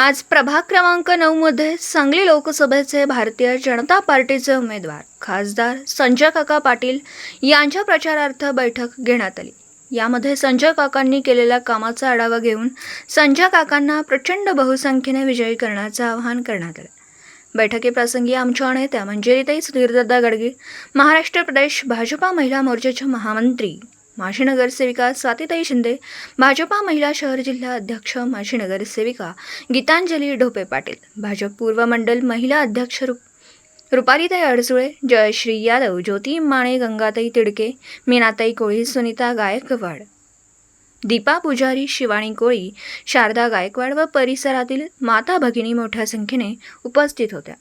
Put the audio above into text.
आज प्रभाग क्रमांक नऊ मध्ये सांगली लोकसभेचे भारतीय जनता पार्टीचे उमेदवार खासदार संजय काका पाटील यांच्या प्रचारार्थ बैठक घेण्यात आली. यामध्ये संजय काकांनी केलेल्या कामाचा आढावा घेऊन संजय काकांना प्रचंड बहुसंख्येने विजयी करण्याचं आवाहन करण्यात आलं. बैठकीप्रसंगी आमच्या नेत्या मंजिरीताई सुधीरदादा गडगे महाराष्ट्र प्रदेश भाजपा महिला मोर्चाच्या महामंत्री माजी नगरसेविका स्वातीताई शिंदे भाजपा महिला शहर जिल्हा अध्यक्ष माजी नगरसेविका गीतांजली ढोपे पाटील भाजप पूर्व मंडल महिला अध्यक्ष रूप रुपालीताई अडसुळे जयश्री यादव ज्योती माणे गंगाताई तिडके मीनाताई कोळी सुनीता गायकवाड दीपा पुजारी शिवाणी कोळी शारदा गायकवाड व परिसरातील माता भगिनी मोठ्या संख्येने उपस्थित होत्या.